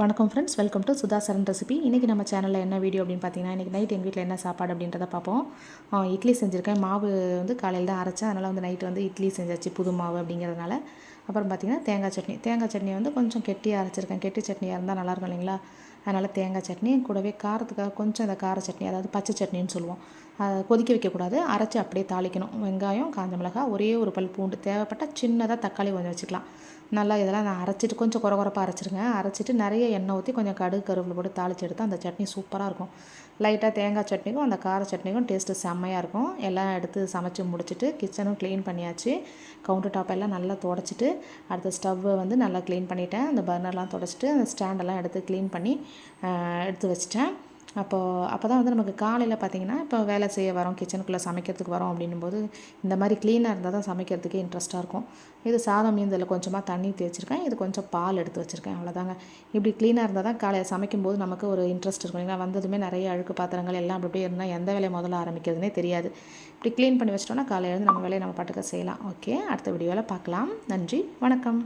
வணக்கம் friends welcome to Sudha Charan recipe இன்றைக்கி நம்ம சேனலில் என்ன வீடியோ அப்படின்னு பார்த்தீங்கன்னா இன்றைக்கி நைட் எங்கள் வீட்டில் என்ன சாப்பாடு அப்படின்றத பார்ப்போம். இட்லி செஞ்சுருக்கேன். மாவு வந்து காலையில் தான் அரைச்சேன். அதனால் வந்து நைட்டு வந்து இட்லி செஞ்சாச்சு புது மாவு அப்படிங்கிறதுனால. அப்புறம் பார்த்திங்கன்னா தேங்காய் சட்னி. தேங்காய் சட்னி வந்து கொஞ்சம் கெட்டியாக அரைச்சிருக்கேன். கெட்டி சட்னியாக இருந்தால் நல்லாயிருக்கும் இல்லைங்களா? அதனால் தேங்காய் சட்னி கூடவே காரத்துக்காக கொஞ்சம் அந்த கார சட்னி அதாவது பச்சை சட்னின்னு சொல்லுவோம். கொதிக்க வைக்கக்கூடாது. அரைச்சி அப்படியே தாளிக்கணும். வெங்காயம் காஞ்ச மிளகாய் ஒரே ஒரு பல் பூண்டு. தேவைப்பட்டால் சின்னதாக தக்காளி கொஞ்சம் வச்சுக்கலாம். நல்லா இதெல்லாம் நான் அரைச்சிட்டு கொஞ்சம் குறை குறைப்பாக அரைச்சிருங்க. அரைச்சிட்டு நிறைய எண்ணெய் ஊற்றி கொஞ்சம் கடுகு கருவேப்பிலை போட்டு தாளிச்சு எடுத்தால் அந்த சட்னி சூப்பராக இருக்கும். லைட்டாக தேங்காய் சட்னிக்கும் அந்த கார சட்னிக்கும் டேஸ்ட்டு செம்மையாக இருக்கும். எல்லாம் எடுத்து சமைச்சு முடிச்சுட்டு கிச்சனும் க்ளீன் பண்ணியாச்சு. கவுண்டர் டாப் எல்லாம் நல்லா தொடச்சிட்டு அடுத்த ஸ்டவ்வை வந்து நல்லா க்ளீன் பண்ணிட்டேன். அந்த பர்னர்லாம் தொடச்சிட்டு அந்த ஸ்டாண்டெல்லாம் எடுத்து க்ளீன் பண்ணி எடுத்து வச்சிட்டேன். அப்போது அப்போ தான் வந்து நமக்கு காலையில் பார்த்தீங்கன்னா இப்போ வேலை செய்ய வரோம் கிச்சனுக்குள்ளே சமைக்கிறதுக்கு வரோம் அப்படின்னும் போது இந்த மாதிரி க்ளீனாக இருந்தால் தான் சமைக்கிறதுக்கே இன்ட்ரெஸ்ட்டாக இருக்கும். இது சாதம் மீந்ததில் கொஞ்சமாக தண்ணி தேய்ச்சிருக்கேன். இது கொஞ்சம் பால் எடுத்து வச்சுருக்கேன் அவ்வளோதாங்க இப்படி க்ளீனாக இருந்தால் தான் காலையில் சமைக்கும்போது நமக்கு ஒரு இன்ட்ரெஸ்ட் இருக்கும். இல்லைங்களா வந்ததுமே நிறைய அழுக்கு பாத்திரங்கள் எல்லாம் அப்படி அப்படியே இருந்தால் எந்த வேலையை முதல்ல ஆரம்பிக்கிறதுனே தெரியாது. இப்படி க்ளீன் பண்ணி வச்சிட்டோம்னா காலையிலேருந்து நம்ம வேலையை நம்ம பாட்டுக்க செய்யலாம். ஓகே அடுத்த வீடியோவில் பார்க்கலாம் நன்றி வணக்கம்.